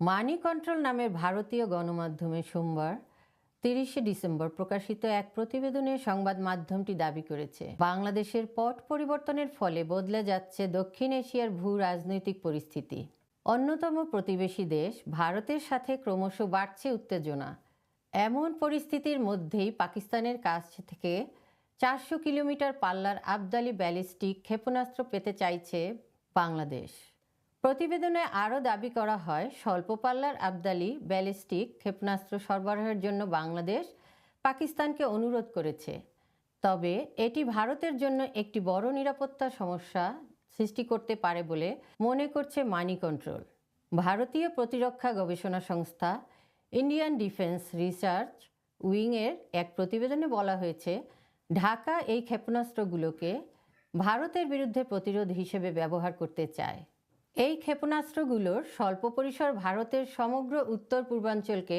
মানি control নামের ভারতীয় গণমাধ্যমে সোমবার তিরিশে ডিসেম্বর প্রকাশিত এক প্রতিবেদনে সংবাদ মাধ্যমটি দাবি করেছে। বাংলাদেশের পট পরিবর্তনের ফলে বদলে যাচ্ছে দক্ষিণ এশিয়ার ভূ রাজনৈতিক পরিস্থিতি। অন্যতম প্রতিবেশী দেশ ভারতের সাথে ক্রমশ বাড়ছে উত্তেজনা। এমন পরিস্থিতির মধ্যেই পাকিস্তানের কাছ থেকে চারশো কিলোমিটার পাল্লার আবদালি ব্যালিস্টিক ক্ষেপণাস্ত্র পেতে চাইছে বাংলাদেশ। প্রতিবেদনে আরও দাবি করা হয় স্বল্প পাল্লার আবদালি, ব্যালিস্টিক, ক্ষেপণাস্ত্র সরবরাহের জন্য বাংলাদেশ পাকিস্তানকে অনুরোধ করেছে। তবে এটি ভারতের জন্য একটি বড় নিরাপত্তা সমস্যা সৃষ্টি করতে পারে বলে মনে করছে মানি কন্ট্রোল। ভারতীয় প্রতিরক্ষা গবেষণা সংস্থা ইন্ডিয়ান ডিফেন্স রিসার্চ উইংয়ের এক প্রতিবেদনে বলা হয়েছে, ঢাকা এই ক্ষেপণাস্ত্রগুলোকে ভারতের বিরুদ্ধে প্রতিরোধ হিসেবে ব্যবহার করতে চায়। এই ক্ষেপণাস্ত্রগুলোর স্বল্প পরিসর ভারতের সমগ্র উত্তর পূর্বাঞ্চলকে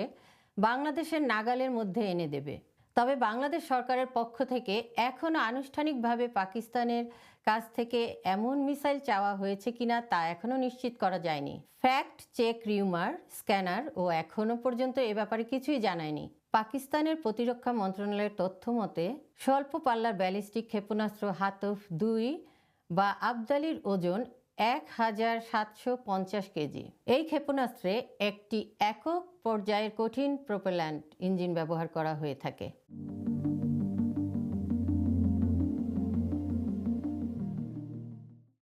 বাংলাদেশের নাগালের মধ্যে এনে দেবে। তবে বাংলাদেশ সরকারের পক্ষ থেকে এখনও আনুষ্ঠানিকভাবে পাকিস্তানের কাছ থেকে এমন মিসাইল চাওয়া হয়েছে কিনা তা এখনও নিশ্চিত করা যায়নি। ফ্যাক্ট চেক, রিউমার, স্ক্যানার ও এখনও পর্যন্ত এ ব্যাপারে কিছুই জানায়নি। পাকিস্তানের প্রতিরক্ষা মন্ত্রণালয়ের তথ্য মতে, স্বল্প পাল্লার ব্যালিস্টিক ক্ষেপণাস্ত্র হাতফ দুই বা আবদালির ওজন এক হাজার সাতশো পঞ্চাশ কেজি। এই ক্ষেপণাস্ত্রে একটি একক পর্যায়ের কঠিন প্রোপেল্যান্ট ইঞ্জিন ব্যবহার করা হয়ে থাকে।